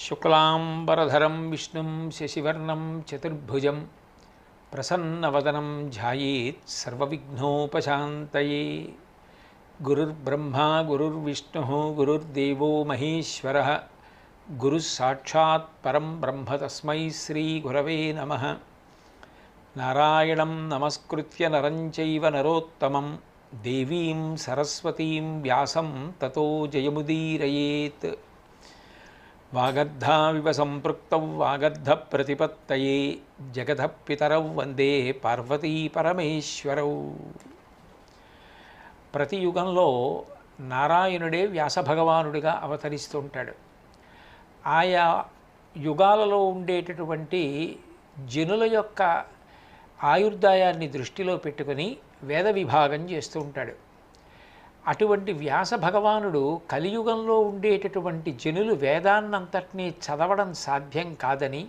शुक्लांबरधरम विष्णु शशिवर्णम चतुर्भुज प्रसन्नवदनम ध्यात सर्वघ्नोपशात गुरुर्ब्रह्मा, गुरुर्विष्णु, गुरुर्देव महेश्वर गुरुसाक्षात् ब्रह्म तस्म श्रीगुरव नम। नारायण नमस्कृत्य नरं चैव नरोत्तमं सरस्वती व्या तथो जय जयमुदीरयेत्। వాగర్ధావివ సంపృక్తౌ వాగర్ధ ప్రతిపత్తయే జగధ పితరౌ వందే పార్వతీ పరమేశ్వరౌ. ప్రతి యుగంలో నారాయణుడే వ్యాసభగవానుడిగా అవతరిస్తుంటాడు. ఆయా యుగాలలో ఉండేటటువంటి జనుల యొక్క ఆయుర్దాయాన్ని దృష్టిలో పెట్టుకొని వేద విభాగం చేస్తూ ఉంటాడు. అటువంటి వ్యాస భగవానుడు కలియుగంలో ఉండేటటువంటి జనులు వేదాన్నంతటినీ చదవడం సాధ్యం కాదని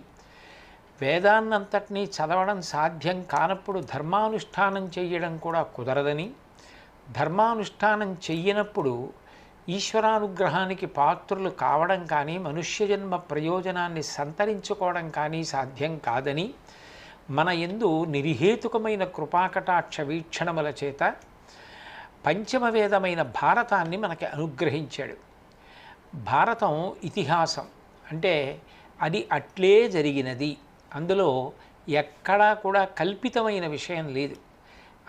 వేదాన్నంతటినీ చదవడం సాధ్యం కానప్పుడు ధర్మానుష్ఠానం చేయడం కూడా కుదరదని ధర్మానుష్ఠానం చెయ్యనప్పుడు ఈశ్వరానుగ్రహానికి పాత్రులు కావడం కానీ మనుష్యజన్మ ప్రయోజనాన్ని సంతరించుకోవడం కానీ సాధ్యం కాదని మన ఎందు నిరిహేతుకమైన కృపాకటాక్ష వీక్షణముల చేత పంచమవేదమైన భారతాన్ని మనకి అనుగ్రహించాడు. భారతం ఇతిహాసం. అంటే అది అట్లే జరిగినది. అందులో ఎక్కడా కూడా కల్పితమైన విషయం లేదు.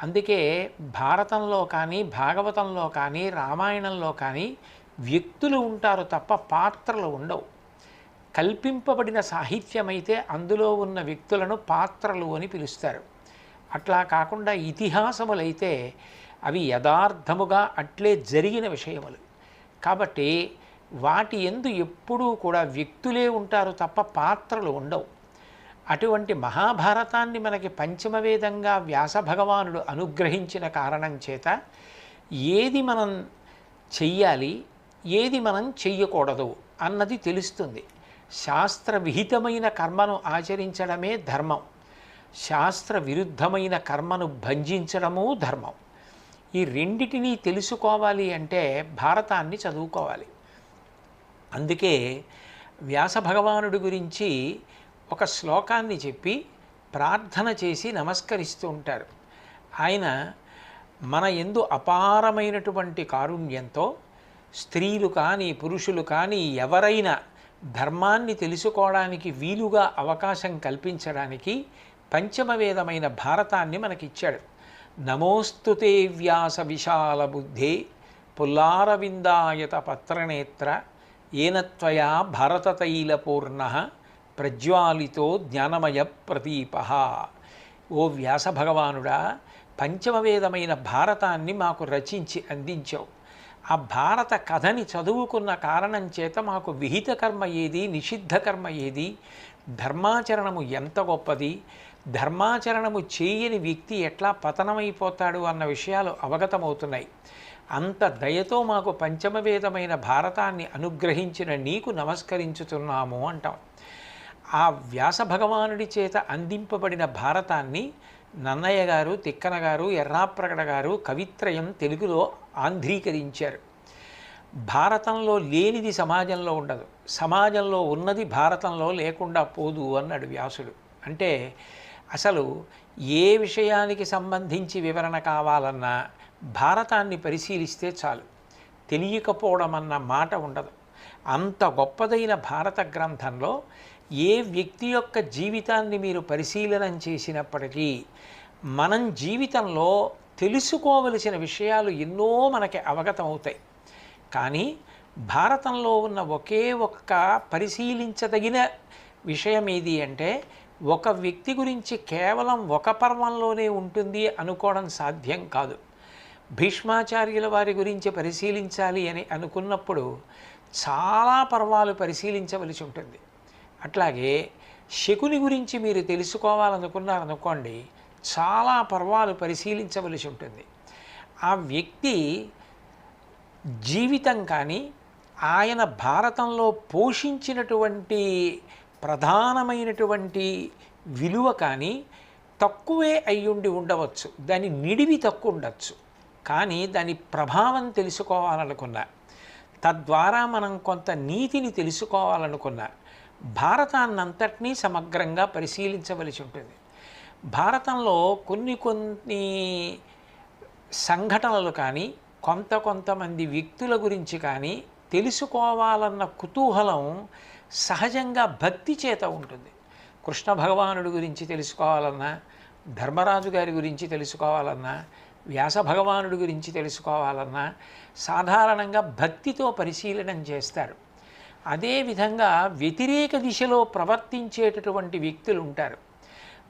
అందుకే భారతంలో కానీ భాగవతంలో కానీ రామాయణంలో కానీ వ్యక్తులు ఉంటారు తప్ప పాత్రలు ఉండవు. కల్పింపబడిన సాహిత్యమైతే అందులో ఉన్న వ్యక్తులను పాత్రలు అని పిలుస్తారు. అట్లా కాకుండా ఇతిహాసములైతే అవి యథార్థముగా అట్లే జరిగిన విషయములు. కాబట్టి వాటి ఎందు ఎప్పుడూ కూడా వ్యక్తులే ఉంటారు తప్ప పాత్రలు ఉండవు. అటువంటి మహాభారతాన్ని మనకి పంచమవేదంగా వ్యాస భగవానుడు అనుగ్రహించిన కారణం చేత ఏది మనం చెయ్యాలి ఏది మనం చెయ్యకూడదు అన్నది తెలుస్తుంది. శాస్త్ర విహితమైన కర్మను ఆచరించడమే ధర్మం. శాస్త్ర విరుద్ధమైన కర్మను భంజించడము ధర్మం. ఈ రెండిటినీ తెలుసుకోవాలి అంటే భారతాన్ని చదువుకోవాలి. అందుకే వ్యాస భగవానుడి గురించి ఒక శ్లోకాన్ని చెప్పి ప్రార్థన చేసి నమస్కరిస్తూ ఉంటారు. ఆయన మన ఎందు అపారమైనటువంటి కారుణ్యంతో స్త్రీలు కానీ పురుషులు కానీ ఎవరైనా ధర్మాన్ని తెలుసుకోవడానికి వీలుగా అవకాశం కల్పించడానికి పంచమవేదమైన భారతాన్ని మనకిచ్చాడు. నమోస్తుతే వ్యాస విశాల బుద్ధి పుల్లారవిందాయత పత్రనేత్ర ఏనత్వయా భరతతైలపూర్ణ ప్రజ్వాలితో జ్ఞానమయ ప్రదీప. ఓ వ్యాస భగవానుడా పంచమవేదమైన భారతాన్ని మాకు రచించి అందించావు. ఆ భారత కథని చదువుకున్న కారణం చేత మాకు విహిత కర్మ ఏది నిషిద్ధ కర్మ ఏది ధర్మాచరణము ఎంత గొప్పది ధర్మాచరణము చేయని వ్యక్తి ఎట్లా పతనమైపోతాడు అన్న విషయాలు అవగతమవుతున్నాయి. అంత దయతో మాకు పంచమవేదమైన భారతాన్ని అనుగ్రహించిన నీకు నమస్కరించుతున్నాము అంటాం. ఆ వ్యాస భగవానుడి చేత అందింపబడిన భారతాన్ని నన్నయ్య గారు తిక్కన గారు ఎర్రాప్రగడ గారు కవిత్రయం తెలుగులో ఆంధ్రీకరించారు. భారతంలో లేనిది సమాజంలో ఉండదు. సమాజంలో ఉన్నది భారతంలో లేకుండా పోదు అన్నాడు వ్యాసుడు. అంటే అసలు ఏ విషయానికి సంబంధించి వివరణ కావాలన్నా భారతాన్ని పరిశీలిస్తే చాలు. తెలియకపోవడం అన్న మాట ఉండదు. అంత గొప్పదైన భారత గ్రంథంలో ఏ వ్యక్తి యొక్క జీవితాన్ని మీరు పరిశీలనం చేసినప్పటికీ మనం జీవితంలో తెలుసుకోవలసిన విషయాలు ఎన్నో మనకి అవగతమవుతాయి. కానీ భారతంలో ఉన్న ఒకే ఒక్క పరిశీలించదగిన విషయం ఏది అంటే ఒక వ్యక్తి గురించి కేవలం ఒక పర్వంలోనే ఉంటుంది అనుకోవడం సాధ్యం కాదు. భీష్మాచార్యుల వారి గురించి పరిశీలించాలి అని అనుకున్నప్పుడు చాలా పర్వాలు పరిశీలించవలసి ఉంటుంది. అట్లాగే శకుని గురించి మీరు తెలుసుకోవాలనుకున్నారనుకోండి చాలా పర్వాలు పరిశీలించవలసి ఉంటుంది. ఆ వ్యక్తి జీవితం కానీ ఆయన భారతంలో పోషించినటువంటి ప్రధానమైనటువంటి విలువ కానీ తక్కువే అయ్యుండి ఉండవచ్చు. దాని నిడివి తక్కువ ఉండొచ్చు కానీ దాని ప్రభావం తెలుసుకోవాలనుకున్నా తద్వారా మనం కొంత నీతిని తెలుసుకోవాలనుకున్న భారతాన్నంతటినీ సమగ్రంగా పరిశీలించవలసి ఉంటుంది. భారతంలో కొన్ని కొన్ని సంఘటనలు కానీ కొంత కొంతమంది వ్యక్తుల గురించి కానీ తెలుసుకోవాలన్న కుతూహలం సహజంగా భక్తి చేత ఉంటుంది. కృష్ణ భగవానుడి గురించి తెలుసుకోవాలన్నా ధర్మరాజు గారి గురించి తెలుసుకోవాలన్నా వ్యాస భగవానుడి గురించి తెలుసుకోవాలన్నా సాధారణంగా భక్తితో పరిశీలనం చేస్తారు. అదేవిధంగా వ్యతిరేక దిశలో ప్రవర్తించేటటువంటి వ్యక్తులు ఉంటారు.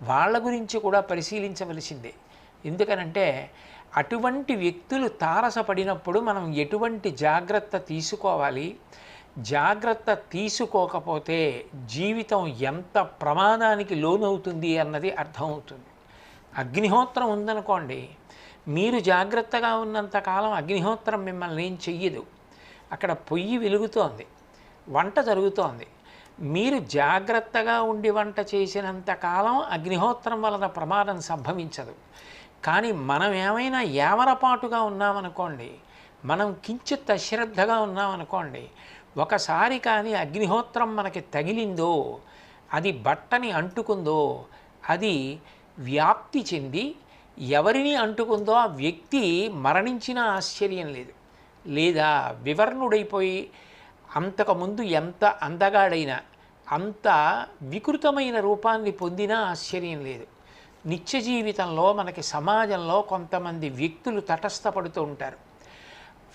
వాళ్ళ గురించి కూడా పరిశీలించవలసిందే. ఎందుకనంటే అటువంటి వ్యక్తులు తారసపడినప్పుడు మనం ఎటువంటి జాగ్రత్త తీసుకోవాలి? జాగ్రత్త తీసుకోకపోతే జీవితం ఎంత ప్రమాదానికి లోనవుతుంది అన్నది అర్థమవుతుంది. అగ్నిహోత్రం ఉందనుకోండి మీరు జాగ్రత్తగా ఉన్నంతకాలం అగ్నిహోత్రం మిమ్మల్ని ఏం చెయ్యదు. అక్కడ పొయ్యి వెలుగుతోంది వంట జరుగుతోంది. మీరు జాగ్రత్తగా ఉండి వంట చేసినంతకాలం అగ్నిహోత్రం వలన ప్రమాదం సంభవించదు. కానీ మనం ఏమైనా ఏమరపాటుగా ఉన్నామనుకోండి మనం కించిత్ అశ్రద్ధగా ఉన్నామనుకోండి ఒకసారి కానీ అగ్నిహోత్రం మనకి తగిలిందో అది బట్టని అంటుకుందో అది వ్యాప్తి చెంది ఎవరిని అంటుకుందో ఆ వ్యక్తి మరణించినా ఆశ్చర్యం లేదు. లేదా వివర్ణుడైపోయి అంతకుముందు ఎంత అందగాడైనా అంత వికృతమైన రూపాన్ని పొందినా ఆశ్చర్యం లేదు. నిత్య జీవితంలో మనకి సమాజంలో కొంతమంది వ్యక్తులు తటస్థపడుతూ ఉంటారు.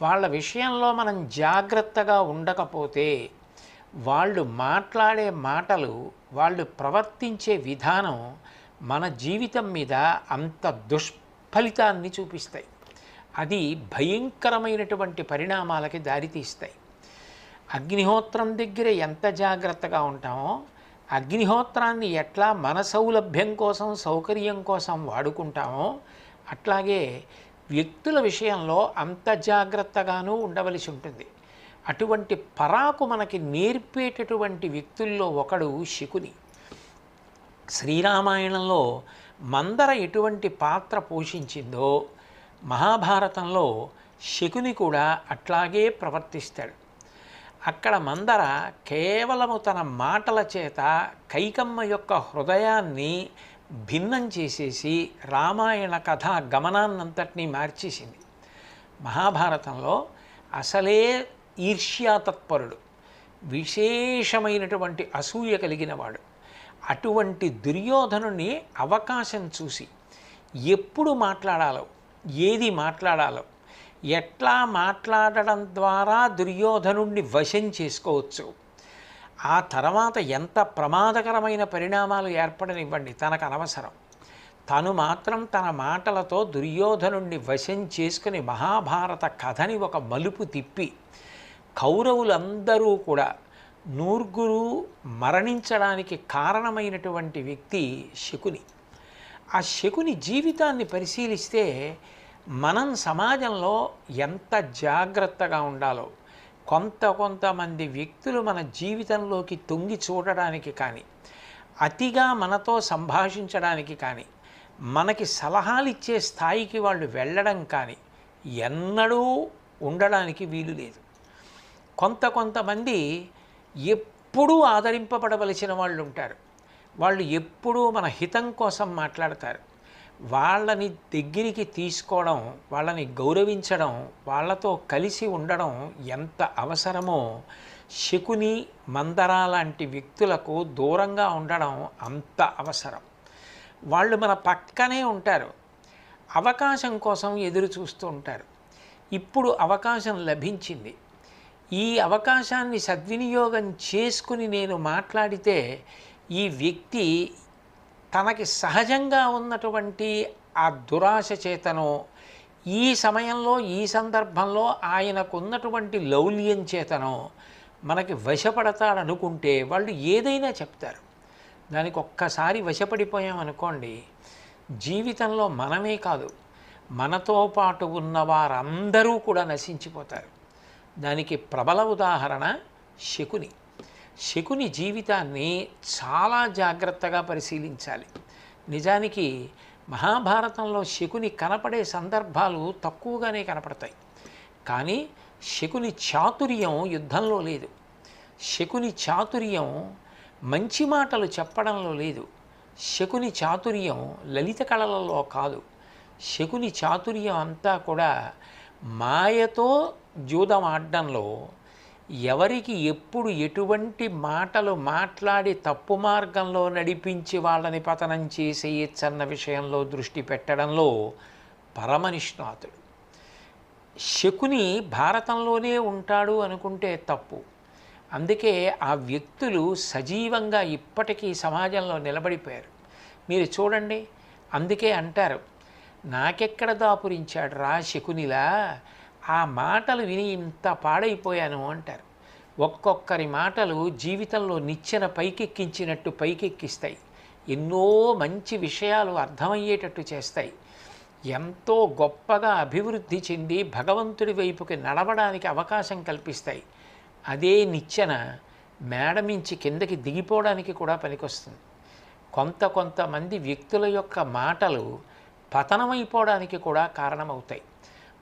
వాళ్ళ విషయంలో మనం జాగ్రత్తగా ఉండకపోతే వాళ్ళు మాట్లాడే మాటలు వాళ్ళు ప్రవర్తించే విధానం మన జీవితం మీద అంత దుష్ఫలితాన్ని చూపిస్తాయి. అది భయంకరమైనటువంటి పరిణామాలకి దారితీస్తాయి అగ్నిహోత్రం దగ్గర ఎంత జాగ్రత్తగా ఉంటామో అగ్నిహోత్రాన్ని ఎట్లా మన సౌలభ్యం కోసం సౌకర్యం కోసం వాడుకుంటామో అట్లాగే వ్యక్తుల విషయంలో అంత జాగ్రత్తగానూ ఉండవలసి ఉంటుంది. అటువంటి పరాకు మనకి నేర్పేటటువంటి వ్యక్తుల్లో ఒకడు శకుని. శ్రీరామాయణంలో మందర ఎటువంటి పాత్ర పోషించిందో మహాభారతంలో శకుని కూడా అట్లాగే ప్రవర్తిస్తాడు. అక్కడ మందర కేవలము తన మాటల చేత కైకమ్మ యొక్క హృదయాన్ని భిన్నం చేసేసి రామాయణ కథ గమనాన్నంతటినీ మార్చేసింది. మహాభారతంలో అసలే ఈర్ష్యాతత్పరుడు విశేషమైనటువంటి అసూయ కలిగినవాడు అటువంటి దుర్యోధనుని అవకాశం చూసి ఎప్పుడు మాట్లాడాలో ఏది మాట్లాడాలో ఎట్లా మాట్లాడడం ద్వారా దుర్యోధనుణ్ణి వశం చేసుకోవచ్చు? ఆ తర్వాత ఎంత ప్రమాదకరమైన పరిణామాలు ఏర్పడనివ్వండి తనకు అనవసరం. తను మాత్రం తన మాటలతో దుర్యోధనుణ్ణి వశం చేసుకుని మహాభారత కథని ఒక మలుపు తిప్పి కౌరవులందరూ కూడా నూర్గురు మరణించడానికి కారణమైనటువంటి వ్యక్తి శకుని. ఆ శకుని జీవితాన్ని పరిశీలిస్తే మనం సమాజంలో ఎంత జాగ్రత్తగా ఉండాలో కొంత కొంతమంది వ్యక్తులు మన జీవితంలోకి తొంగి చూడడానికి కానీ అతిగా మనతో సంభాషించడానికి కానీ మనకి సలహాలు ఇచ్చే స్థాయికి వాళ్ళు వెళ్ళడం కానీ ఎన్నడూ ఉండడానికి వీలు లేదు. కొంత కొంతమంది ఎప్పుడూ ఆదరింపబడవలసిన వాళ్ళు ఉంటారు. వాళ్ళు ఎప్పుడూ మన హితం కోసం మాట్లాడతారు. వాళ్ళని దగ్గరికి తీసుకోవడం వాళ్ళని గౌరవించడం వాళ్ళతో కలిసి ఉండడం ఎంత అవసరమో శకుని మందర లాంటి వ్యక్తులకు దూరంగా ఉండడం అంత అవసరం. వాళ్ళు మన పక్కనే ఉంటారు. అవకాశం కోసం ఎదురు చూస్తూ ఉంటారు. ఇప్పుడు అవకాశం లభించింది. ఈ అవకాశాన్ని సద్వినియోగం చేసుకుని నేను మాట్లాడితే ఈ వ్యక్తి తనకి సహజంగా ఉన్నటువంటి ఆ దురాశ చేతనో ఈ సమయంలో ఈ సందర్భంలో ఆయనకున్నటువంటి లౌల్యం చేతనో మనకి వశపడతాడనుకుంటే వాళ్ళు ఏదైనా చెప్తారు. దానికి ఒక్కసారి వశపడిపోయామనుకోండి జీవితంలో మనమే కాదు మనతో పాటు ఉన్న వారందరూ కూడా నశించిపోతారు. దానికి ప్రబల ఉదాహరణ శకుని. శకుని జీవితాన్ని చాలా జాగ్రత్తగా పరిశీలించాలి. నిజానికి మహాభారతంలో శకుని కనపడే సందర్భాలు తక్కువగానే కనపడతాయి. కానీ శకుని చాతుర్యం యుద్ధంలో లేదు. శకుని చాతుర్యం మంచి మాటలు చెప్పడంలో లేదు. శకుని చాతుర్యం లలిత కళలలో కాదు. శకుని చాతుర్యం అంతా కూడా మాయతో జూదం ఆడడంలో ఎవరికి ఎప్పుడు ఎటువంటి మాటలు మాట్లాడి తప్పు మార్గంలో నడిపించి వాళ్ళని పతనం చేసేయచ్చన్న విషయంలో దృష్టి పెట్టడంలో పరమనిష్ణాతుడు. శకుని భారతంలోనే ఉంటాడు అనుకుంటే తప్పు. అందుకే ఆ వ్యక్తులు సజీవంగా ఇప్పటికీ సమాజంలో నిలబడిపోయారు. మీరు చూడండి అందుకే అంటారు నాకెక్కడ దాపురించాడు రా శకునిలా? ఆ మాటలు విని ఇంత పాడైపోయాను అంటారు. ఒక్కొక్కరి మాటలు జీవితంలో నిచ్చెన పైకెక్కించినట్టు పైకెక్కిస్తాయి. ఎన్నో మంచి విషయాలు అర్థమయ్యేటట్టు చేస్తాయి. ఎంతో గొప్పగా అభివృద్ధి చెంది భగవంతుడి వైపుకి నడవడానికి అవకాశం కల్పిస్తాయి. అదే నిచ్చెన మేడమించి కిందకి దిగిపోవడానికి కూడా పనికొస్తుంది. కొంత కొంతమంది వ్యక్తుల యొక్క మాటలు పతనమైపోవడానికి కూడా కారణమవుతాయి.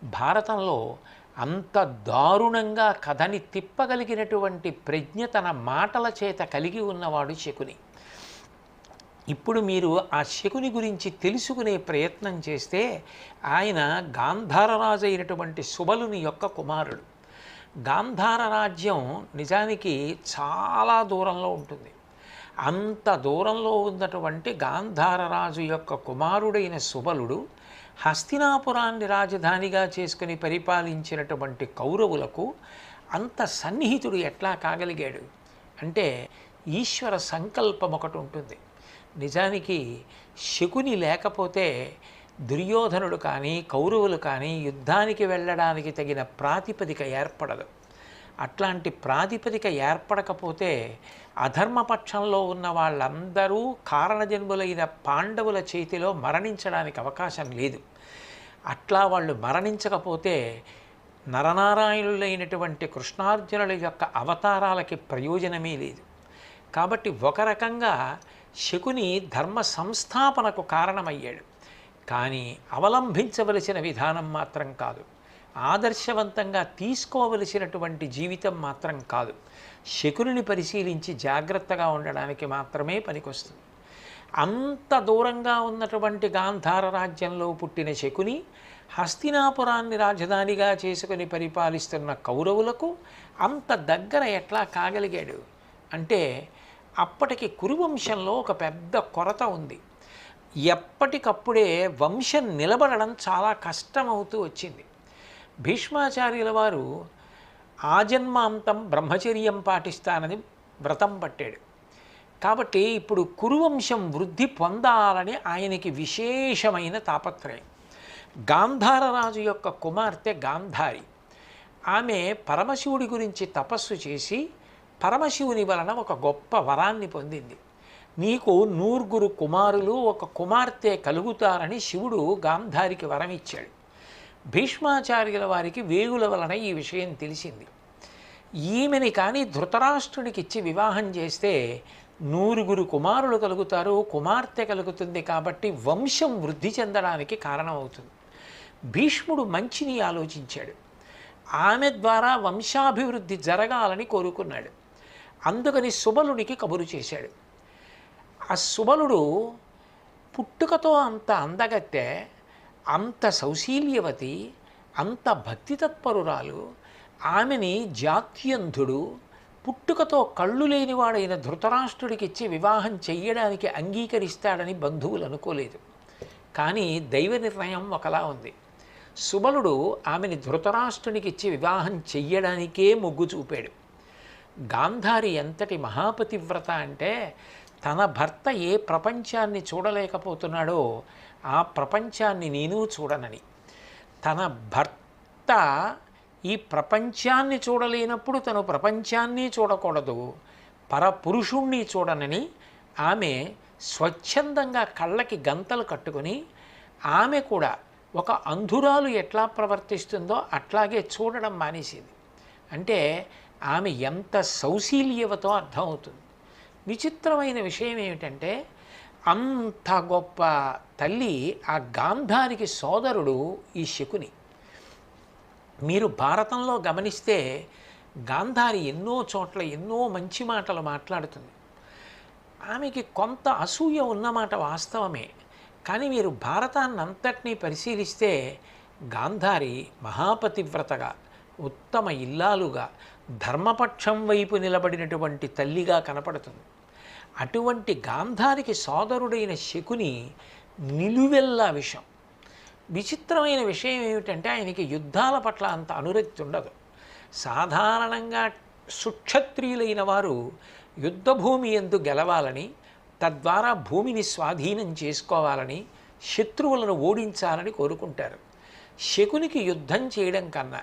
భారతంలో అంత దారుణంగా కథని తిప్పగలిగినటువంటి ప్రజ్ఞ తన మాటల చేత కలిగి ఉన్నవాడు శకుని. ఇప్పుడు మీరు ఆ శకుని గురించి తెలుసుకునే ప్రయత్నం చేస్తే ఆయన గాంధారరాజు అయినటువంటి సుబలుని యొక్క కుమారుడు. గాంధార రాజ్యం నిజానికి చాలా దూరంలో ఉంటుంది. అంత దూరంలో ఉన్నటువంటి గాంధారరాజు యొక్క కుమారుడైన సుబలుడు హస్తినాపురాన్ని రాజధానిగా చేసుకుని పరిపాలించినటువంటి కౌరవులకు అంత సన్నిహితుడు ఎట్లా కాగలిగాడు? అంటే ఈశ్వర సంకల్పం ఒకటి ఉంటుంది. నిజానికి శకుని లేకపోతే దుర్యోధనుడు కానీ కౌరవులు కానీ యుద్ధానికి వెళ్ళడానికి తగిన ప్రాతిపదిక ఏర్పడదు. అట్లాంటి ప్రాతిపదిక ఏర్పడకపోతే అధర్మపక్షంలో ఉన్న వాళ్ళందరూ కారణజన్ములైన పాండవుల చేతిలో మరణించడానికి అవకాశం లేదు. అట్లా వాళ్ళు మరణించకపోతే నరనారాయణులైనటువంటి కృష్ణార్జునుల యొక్క అవతారాలకి ప్రయోజనమే లేదు. కాబట్టి ఒక రకంగా శకుని ధర్మ సంస్థాపనకు కారణమయ్యాడు. కానీ అవలంబించవలసిన విధానం మాత్రం కాదు. ఆదర్శవంతంగా తీసుకోవలసినటువంటి జీవితం మాత్రం కాదు. శకుని పరిశీలించి జాగ్రత్తగా ఉండడానికి మాత్రమే పనికొస్తుంది. అంత దూరంగా ఉన్నటువంటి గాంధార రాజ్యంలో పుట్టిన శకుని హస్తినాపురాన్ని రాజధానిగా చేసుకుని పరిపాలిస్తున్న కౌరవులకు అంత దగ్గర ఎట్లా కాగలిగాడు? అంటే అప్పటికి కురువంశంలో ఒక పెద్ద కొరత ఉంది. ఎప్పటికప్పుడే వంశం నిలబడడం చాలా కష్టమవుతూ వచ్చింది. భీష్మాచార్యుల వారు ఆజన్మాంతం బ్రహ్మచర్యం పాటిస్తానని వ్రతం పట్టాడు. కాబట్టి ఇప్పుడు కురువంశం వృద్ధి పొందాలని ఆయనకి విశేషమైన తాపత్రయం. గాంధారరాజు యొక్క కుమార్తె గాంధారి. ఆమె పరమశివుడి గురించి తపస్సు చేసి పరమశివుని వలన ఒక గొప్ప వరాన్ని పొందింది. నీకు నూరుగురు కుమారులు ఒక కుమార్తె కలుగుతారని శివుడు గాంధారికి వరం ఇచ్చాడు భీష్మాచార్యుల వారికి వేగుల వలన ఈ విషయం తెలిసింది. ఈమెని కానీ ధృతరాష్ట్రుడికి ఇచ్చి వివాహం చేస్తే నూరుగురు కుమారులు కలుగుతారు కుమార్తె కలుగుతుంది కాబట్టి వంశం వృద్ధి చెందడానికి కారణమవుతుంది. భీష్ముడు మంచిని ఆలోచించాడు. ఆమె ద్వారా వంశాభివృద్ధి జరగాలని కోరుకున్నాడు. అందుకని సుబలుడికి కబురు చేశాడు. ఆ సుబలుడు పుట్టుకతో అంత అందగత్తే అంత సౌశీల్యవతి అంత భక్తి తత్పరురాలు ఆమెని జాత్యంధుడు పుట్టుకతో కళ్ళు లేనివాడైన ధృతరాష్ట్రుడికి ఇచ్చి వివాహం చెయ్యడానికి అంగీకరిస్తాడని బంధువులు అనుకోలేదు. కానీ దైవ నిర్ణయం ఒకలా ఉంది. సుబలుడు ఆమెని ధృతరాష్ట్రునికి ఇచ్చి వివాహం చెయ్యడానికే మొగ్గు చూపాడు. గాంధారి ఎంతటి మహాపతివ్రత అంటే తన భర్త ఏ ప్రపంచాన్ని చూడలేకపోతున్నాడో ఆ ప్రపంచాన్ని నేను చూడనని. తన భర్త ఈ ప్రపంచాన్ని చూడలేనప్పుడు తను ప్రపంచాన్ని చూడకూడదు పరపురుషుణ్ణి చూడనని ఆమె స్వచ్ఛందంగా కళ్ళకి గంతలు కట్టుకొని ఆమె కూడా ఒక అంధురాలు ఎట్లా ప్రవర్తిస్తుందో అట్లాగే చూడడం మానేసింది. అంటే ఆమె ఎంత సౌశీల్యవతో అర్థమవుతుంది? విచిత్రమైన విషయం ఏమిటంటే అంత గొప్ప తల్లి ఆ గాంధారికి సోదరుడు ఈ శకుని. మీరు భారతంలో గమనిస్తే గాంధారి ఎన్నో చోట్ల ఎన్నో మంచి మాటలు మాట్లాడుతుంది. ఆమెకి కొంత అసూయ ఉన్నమాట వాస్తవమే. కానీ మీరు భారతాన్ని అంతటినీ పరిశీలిస్తే గాంధారి మహాపతివ్రతగా ఉత్తమ ఇల్లాలుగా ధర్మపక్షం వైపు నిలబడినటువంటి తల్లిగా కనపడుతుంది. అటువంటి గాంధారికి సోదరుడైన శకుని నిలువెల్లా విషం. విచిత్రమైన విషయం ఏమిటంటే ఆయనకి యుద్ధాల పట్ల అంత అనురక్తి ఉండదు. సాధారణంగా సుక్షత్రియులైన వారు యుద్ధభూమి ఎందు గెలవాలని తద్వారా భూమిని స్వాధీనం చేసుకోవాలని శత్రువులను ఓడించాలని కోరుకుంటారు. శకునికి యుద్ధం చేయడం కన్నా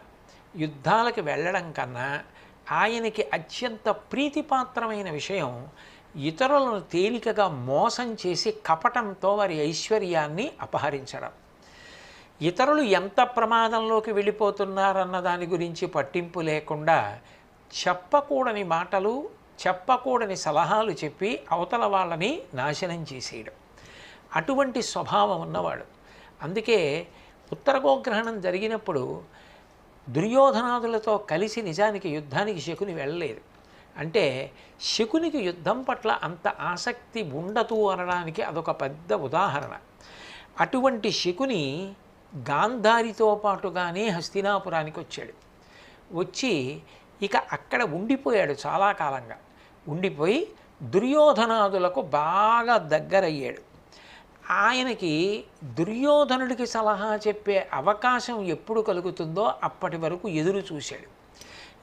యుద్ధాలకు వెళ్ళడం కన్నా ఆయనకి అత్యంత ప్రీతిపాత్రమైన విషయం ఇతరులను తేలికగా మోసం చేసి కపటంతో వారి ఐశ్వర్యాన్ని అపహరించడం. ఇతరులు ఎంత ప్రమాదంలోకి వెళ్ళిపోతున్నారన్న దాని గురించి పట్టింపు లేకుండా చెప్పకూడని మాటలు చెప్పకూడని సలహాలు చెప్పి అవతల వాళ్ళని నాశనం చేసేయడం. అటువంటి స్వభావం ఉన్నవాడు. అందుకే ఉత్తర గోగ్రహణం జరిగినప్పుడు దుర్యోధనాదులతో కలిసి నిజానికి యుద్ధానికి శకుని వెళ్ళలేదు. అంటే శకునికి యుద్ధం పట్ల అంత ఆసక్తి ఉండదు అనడానికి అదొక పెద్ద ఉదాహరణ. అటువంటి శకుని గాంధారితో పాటుగానే హస్తినాపురానికి వచ్చాడు. వచ్చి ఇక అక్కడ ఉండిపోయాడు చాలా కాలంగా. ఉండిపోయి దుర్యోధనాదులకు బాగా దగ్గరయ్యాడు. ఆయనకి దుర్యోధనుడికి సలహా చెప్పే అవకాశం ఎప్పుడు కలుగుతుందో అప్పటి వరకు ఎదురు చూశాడు.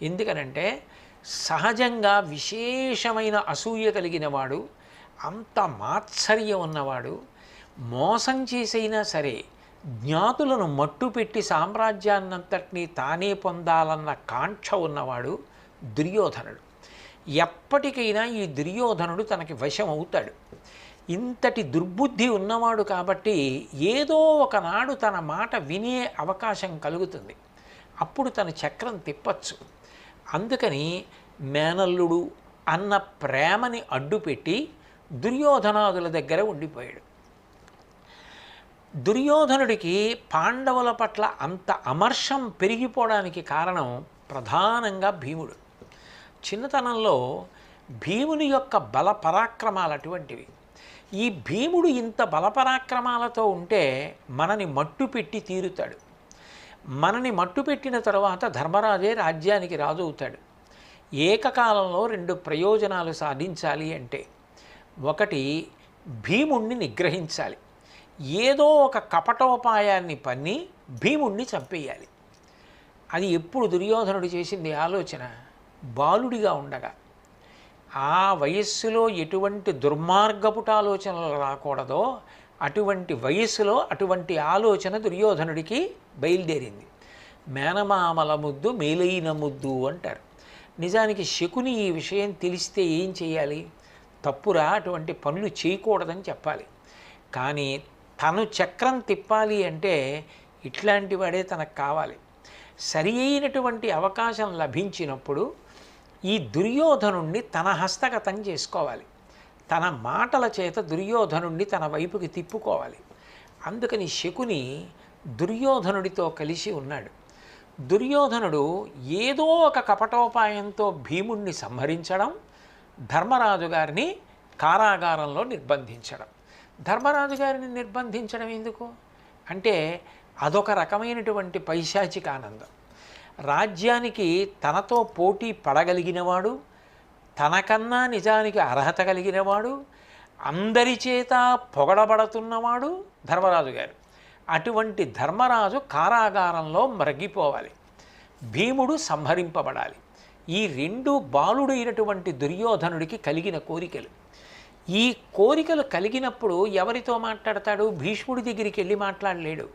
ఎందుకనంటే సహజంగా విశేషమైన అసూయ కలిగినవాడు అంత మాత్సర్యం ఉన్నవాడు మోసం చేసైనా సరే జ్ఞాతులను మట్టుపెట్టి సామ్రాజ్యాన్నంతటినీ తానే పొందాలన్న కాంక్ష ఉన్నవాడు దుర్యోధనుడు. ఎప్పటికైనా ఈ దుర్యోధనుడు తనకి వశం అవుతాడు ఇంతటి దుర్బుద్ధి ఉన్నవాడు కాబట్టి ఏదో ఒకనాడు తన మాట వినే అవకాశం కలుగుతుంది. అప్పుడు తన చక్రం తిప్పచ్చు. అందుకని మేనల్లుడు అన్న ప్రేమని అడ్డుపెట్టి దుర్యోధనాదుల దగ్గర ఉండిపోయాడు. దుర్యోధనుడికి పాండవుల పట్ల అంత అమర్షం పెరిగిపోవడానికి కారణం ప్రధానంగా భీముడు. చిన్నతనంలో భీముని యొక్క బల పరాక్రమాలు అటువంటివి. ఈ భీముడు ఇంత బలపరాక్రమాలతో ఉంటే మనని మట్టు పెట్టి తీరుతాడు. మనని మట్టు పెట్టిన తర్వాత ధర్మరాజే రాజ్యానికి రాజు అవుతాడు ఏకకాలంలో రెండు ప్రయోజనాలు సాధించాలి అంటే ఒకటి భీముణ్ణి నిగ్రహించాలి. ఏదో ఒక కపటోపాయాన్ని పన్ని భీముణ్ణి చంపేయాలి. అది ఎప్పుడు దుర్యోధనుడు చేసింది ఆలోచన? బాలుడిగా ఉండగా. ఆ వయస్సులో ఎటువంటి దుర్మార్గపుట ఆలోచనలు రాకూడదో అటువంటి వయస్సులో అటువంటి ఆలోచన దుర్యోధనుడికి బయలుదేరింది. మేనమామల ముద్దు మేలైన ముద్దు అంటారు. నిజానికి శకుని ఈ విషయం తెలిస్తే ఏం చేయాలి? తప్పురా అటువంటి పనులు చేయకూడదని చెప్పాలి. కానీ తను చక్రం తిప్పాలి అంటే ఇట్లాంటి వాడే తనకు కావాలి. సరి అయినటువంటి అవకాశం లభించినప్పుడు ఈ దుర్యోధనుణ్ణి తన హస్తగతం చేసుకోవాలి. తన మాటల చేత దుర్యోధనుణ్ణి తన వైపుకి తిప్పుకోవాలి. అందుకని శకుని దుర్యోధనుడితో కలిసి ఉన్నాడు. దుర్యోధనుడు ఏదో ఒక కపటోపాయంతో భీముణ్ణి సంహరించడం ధర్మరాజు గారిని కారాగారంలో నిర్బంధించడం. ధర్మరాజు గారిని నిర్బంధించడం ఎందుకు? అంటే అదొక రకమైనటువంటి పైశాచిక ఆనందం రాజ్యానికి తనతో పోటీ పడగలిగినవాడు తనకన్నా నిజానికి అర్హత కలిగినవాడు అందరి చేత పొగడబడుతున్నవాడు ధర్మరాజు గారు. అటువంటి ధర్మరాజు కారాగారంలో మరగిపోవాలి భీముడు సంహరింపబడాలి. ఈ రెండు బాలుడైనటువంటి దుర్యోధనుడికి కలిగిన కోరికలు. ఈ కోరికలు కలిగినప్పుడు ఎవరితో మాట్లాడతాడు? భీష్ముడి దగ్గరికి వెళ్ళి మాట్లాడలేడు.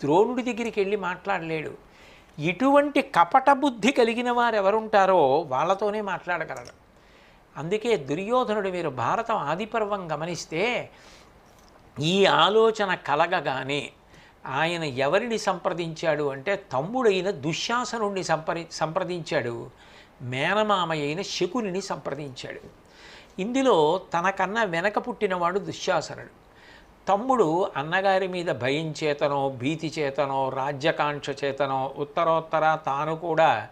ద్రోణుడి దగ్గరికి వెళ్ళి మాట్లాడలేడు. ఇటువంటి కపట బుద్ధి కలిగిన వారు ఎవరుంటారో వాళ్ళతోనే మాట్లాడగలడు అందుకే దుర్యోధనుడు మీరు భారతం ఆదిపర్వం గమనిస్తే ఈ ఆలోచన కలగగానే ఆయన ఎవరిని సంప్రదించాడు అంటే తమ్ముడైన దుశ్శాసనుణ్ణి సంప్ర సంప్రదించాడు. మేనమామ అయిన శకునిని సంప్రదించాడు. ఇందులో తనకన్నా వెనక పుట్టినవాడు దుశ్శాసనుడు. తమ్ముడు అన్నగారి మీద భయం చేతనో భీతి చేతనో రాజ్యకాంక్ష చేతనో ఉత్తరోత్తర తాను కూడా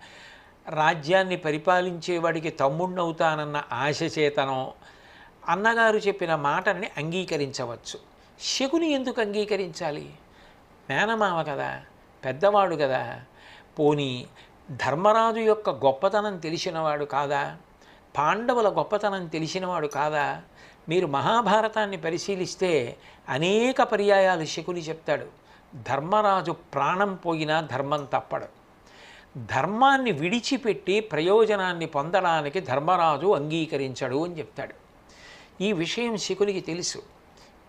రాజ్యాన్ని పరిపాలించేవాడికి తమ్ముణ్ణవుతానన్న ఆశ చేతనో అన్నగారు చెప్పిన మాటని అంగీకరించవచ్చు. శకుని ఎందుకు అంగీకరించాలి? మేనమామ కదా పెద్దవాడు కదా. పోనీ ధర్మరాజు యొక్క గొప్పతనం తెలిసినవాడు కాదా? పాండవుల గొప్పతనం తెలిసినవాడు కాదా? మీరు మహాభారతాన్ని పరిశీలిస్తే అనేక పర్యాయాలు శకుని చెప్తాడు. ధర్మరాజు ప్రాణం పోయినా ధర్మం తప్పడు. ధర్మాన్ని విడిచిపెట్టి ప్రయోజనాన్ని పొందడానికి ధర్మరాజు అంగీకరించడు అని చెప్తాడు. ఈ విషయం శకునికి తెలుసు.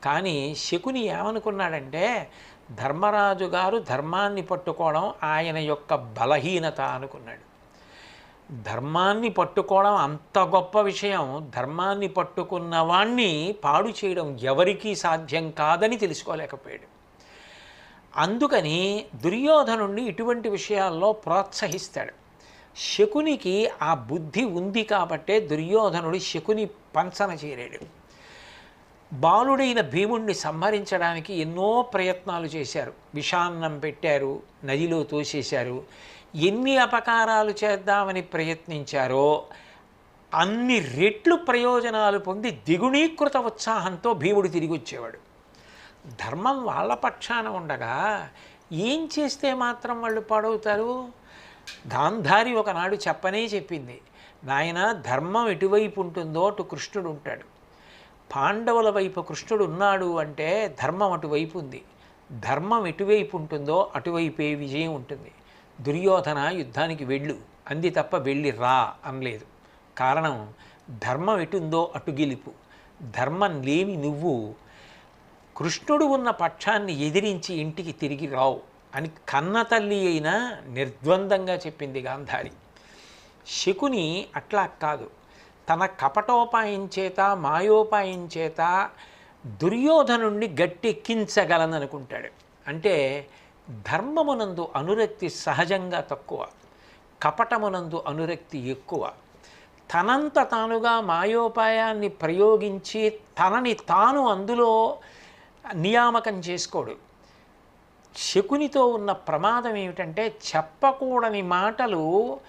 కానీ శకుని ఏమనుకున్నాడంటే ధర్మరాజు గారు ధర్మాన్ని పట్టుకోవడం ఆయన యొక్క బలహీనత అనుకున్నాడు. ధర్మాన్ని పట్టుకోవడం అంత గొప్ప విషయం. ధర్మాన్ని పట్టుకున్న వాణ్ణి పాడు చేయడం ఎవరికీ సాధ్యం కాదని తెలుసుకోలేకపోయాడు. అందుకని దుర్యోధనుణ్ణి ఇటువంటి విషయాల్లో ప్రోత్సహిస్తాడు. శకునికి ఆ బుద్ధి ఉంది కాబట్టే దుర్యోధనుడు శకుని పంచన చేరాడు. బాలుడైన భీముణ్ణి సంహరించడానికి ఎన్నో ప్రయత్నాలు చేశారు. విషాన్నం పెట్టారు నదిలో తోసేశారు ఎన్ని అపకారాలు చేద్దామని ప్రయత్నించారో అన్ని రెట్లు ప్రయోజనాలు పొంది దిగుణీకృత ఉత్సాహంతో భీముడు తిరిగి వచ్చేవాడు ధర్మం వాళ్ళ పక్షాన ఉండగా ఏం చేస్తే మాత్రం వాళ్ళు పాడవుతారు? గాంధారి ఒకనాడు చెప్పనే చెప్పింది నాయన ధర్మం ఎటువైపు ఉంటుందో అటు కృష్ణుడు ఉంటాడు. పాండవుల వైపు కృష్ణుడు ఉన్నాడు అంటే ధర్మం అటువైపు ఉంది. ధర్మం ఎటువైపు ఉంటుందో అటువైపే విజయం ఉంటుంది. దుర్యోధన యుద్ధానికి వెళ్ళు అంది తప్ప వెళ్ళి రా అనలేదు. కారణం ధర్మం ఎటుందో అటు గెలుపు ధర్మం లేని నువ్వు కృష్ణుడు ఉన్న పక్షాన్ని ఎదిరించి ఇంటికి తిరిగి రావు అని కన్న తల్లి అయినా నిర్ద్వందంగా చెప్పింది గాంధారి. శకుని అట్లా కాదు. తన కపటోపాయం చేత మాయోపాయం చేత దుర్యోధనుణ్ణి గట్టెక్కించగలననుకుంటాడు. అంటే ధర్మమునందు అనురక్తి సహజంగా తక్కువ కపటమునందు అనురక్తి ఎక్కువ. తనంత తానుగా మాయోపాయాన్ని ప్రయోగించి తనని తాను అందులో నియామకం చేసుకోడు. శకునితో ఉన్న ప్రమాదం ఏమిటంటే చెప్పకూడని మాటలు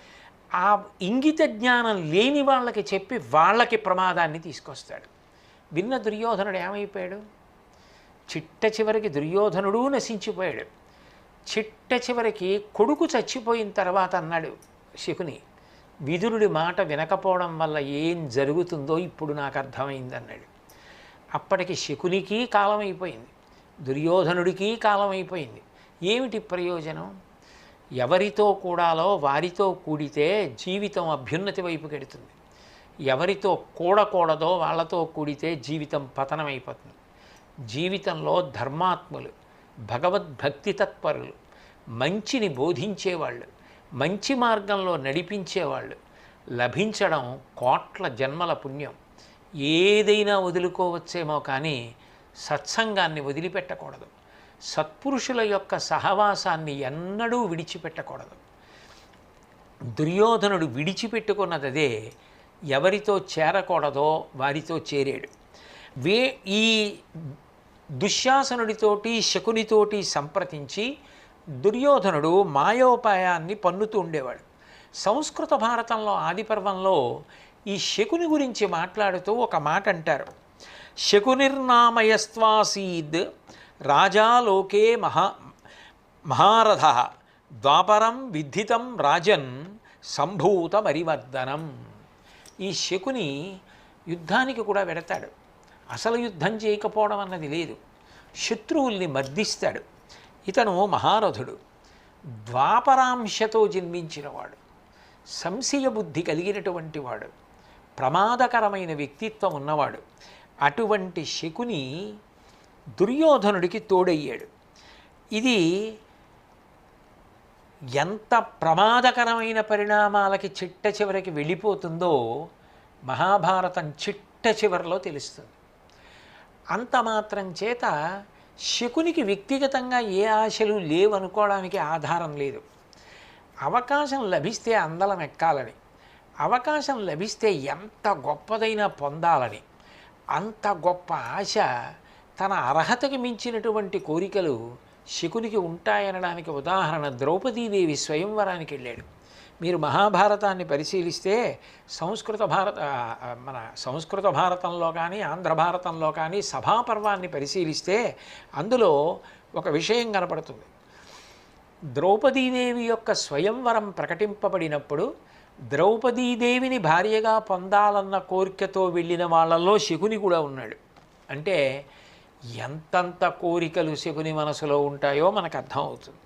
ఆ ఇంగిత జ్ఞానం లేని వాళ్ళకి చెప్పి వాళ్ళకి ప్రమాదాన్ని తీసుకొస్తాడు. విన్న దుర్యోధనుడు ఏమైపోయాడు? చిట్ట చివరికి దుర్యోధనుడు నశించిపోయాడు. చిట్ట చివరికి కొడుకు చచ్చిపోయిన తర్వాత అన్నాడు శకుని విదురుడి మాట వినకపోవడం వల్ల ఏం జరుగుతుందో ఇప్పుడు నాకు అర్థమైందన్నాడు అప్పటికి శకునికి కాలం అయిపోయింది దుర్యోధనుడికి కాలం అయిపోయింది. ఏమిటి ప్రయోజనం? ఎవరితో కూడాలో వారితో కూడితే జీవితం అభ్యున్నతి వైపు గెడుతుంది ఎవరితో కూడకూడదో వాళ్ళతో కూడితే జీవితం పతనమైపోతుంది. జీవితంలో ధర్మాత్ములు భగవద్భక్తి తత్పరులు మంచిని బోధించేవాళ్ళు మంచి మార్గంలో నడిపించేవాళ్ళు. లభించడం కోట్ల జన్మల పుణ్యం. ఏదైనా వదులుకోవచ్చేమో కానీ సత్సంగాన్ని వదిలిపెట్టకూడదు. సత్పురుషుల యొక్క సహవాసాన్ని ఎన్నడూ విడిచిపెట్టకూడదు. దుర్యోధనుడు విడిచిపెట్టుకున్నది అదే ఎవరితో చేరకూడదో వారితో చేరాడు. వే ఈ దుశ్శాసనుడితోటి శకునితోటి సంప్రదించి దుర్యోధనుడు మాయోపాయాన్ని పన్నుతూ ఉండేవాడు. సంస్కృత భారతంలో ఆదిపర్వంలో ఈ శకుని గురించి మాట్లాడుతూ ఒక మాట అంటారు శకునిర్నామయస్వాసీద్ రాజాలోకే మహా మహారథ ద్వాపరం విద్ధితం రాజన్ సంభూత మరివర్ధనం ఈ శకుని యుద్ధానికి కూడా వెడతాడు. అసలు యుద్ధం చేయకపోవడం అన్నది లేదు. శత్రువుల్ని మర్దిస్తాడు. ఇతను మహారథుడు. ద్వాపరాంశతో జన్మించినవాడు. సంశయ బుద్ధి కలిగినటువంటి వాడు. ప్రమాదకరమైన వ్యక్తిత్వం ఉన్నవాడు. అటువంటి శకుని దుర్యోధనుడికి తోడయ్యాడు. ఇది ఎంత ప్రమాదకరమైన పరిణామాలకి చిట్ట చివరికి వెళ్ళిపోతుందో మహాభారతం చిట్ట చివరిలో తెలుస్తుంది. అంత మాత్రం చేత శకునికి వ్యక్తిగతంగా ఏ ఆశలు లేవనుకోవడానికి ఆధారం లేదు. అవకాశం లభిస్తే అందలం ఎక్కాలని అవకాశం లభిస్తే ఎంత గొప్పదైనా పొందాలని అంత గొప్ప ఆశ తన అర్హతకు మించినటువంటి కోరికలు శకునికి ఉంటాయనడానికి ఉదాహరణ ద్రౌపదీదేవి స్వయంవరానికి వెళ్ళాడు. మీరు మహాభారతాన్ని పరిశీలిస్తే సంస్కృత భారత మన సంస్కృత భారతంలో కానీ ఆంధ్ర భారతంలో కానీ సభాపర్వాన్ని పరిశీలిస్తే అందులో ఒక విషయం కనపడుతుంది. ద్రౌపదీదేవి యొక్క స్వయంవరం ప్రకటింపబడినప్పుడు ద్రౌపదీదేవిని భార్యగా పొందాలన్న కోరికతో వెళ్ళిన వాళ్ళల్లో శకుని కూడా ఉన్నాడు. అంటే ఎంతంత కోరికలు శకుని మనసులో ఉంటాయో మనకు అర్థమవుతుంది